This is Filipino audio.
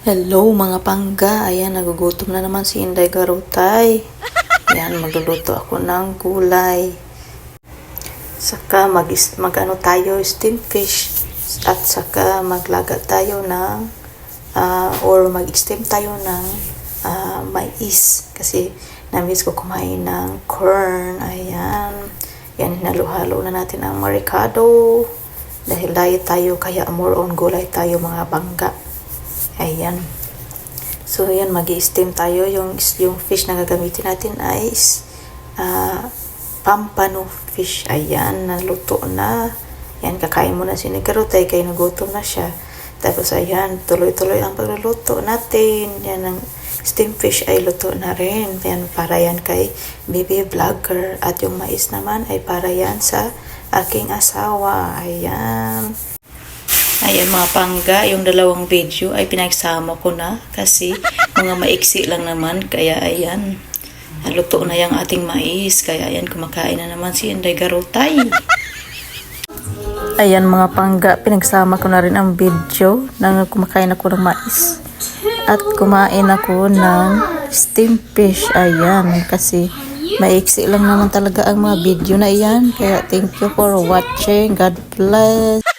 Hello mga pangga. Ayan, nagugutom na naman si Inday Garutay. Ayan, magluluto ako ng gulay. Saka mag, mag ano tayo, steam fish. At saka maglaga tayo ng ah, or mag-steam tayo ng ah, mais. Kasi namiss ko kumain ng corn. Ayan. Yan, hinalo-halo na natin ang maricado. Dahil diet tayo, kaya more on gulay tayo mga bangga. Ayan. So, ayan, mag steam tayo. Yung, yung fish na gagamitin natin ay ah, pampano fish. Ayan, naluto na. Ayan, kakain muna si Nigarotay kaya nagutom na siya. Tapos, ayan, tuloy-tuloy ang pagluluto natin. Yan, ang steam fish ay luto na rin. Ayan, para yan kay baby vlogger. At yung mais naman ay para yan sa aking asawa. Ayan. Ayan mga pangga, yung dalawang video ay pinagsama ko na kasi mga maiksi lang naman. Kaya ayan, luto na yung ating mais. Kaya ayan, kumakain na naman si Inday Garutay. Ayan mga pangga, pinagsama ko na rin ang video na kumakain ako ng mais. At kumain ako ng steam fish. Ayan, kasi maiksi lang naman talaga ang mga video na iyan. Kaya thank you for watching. God bless.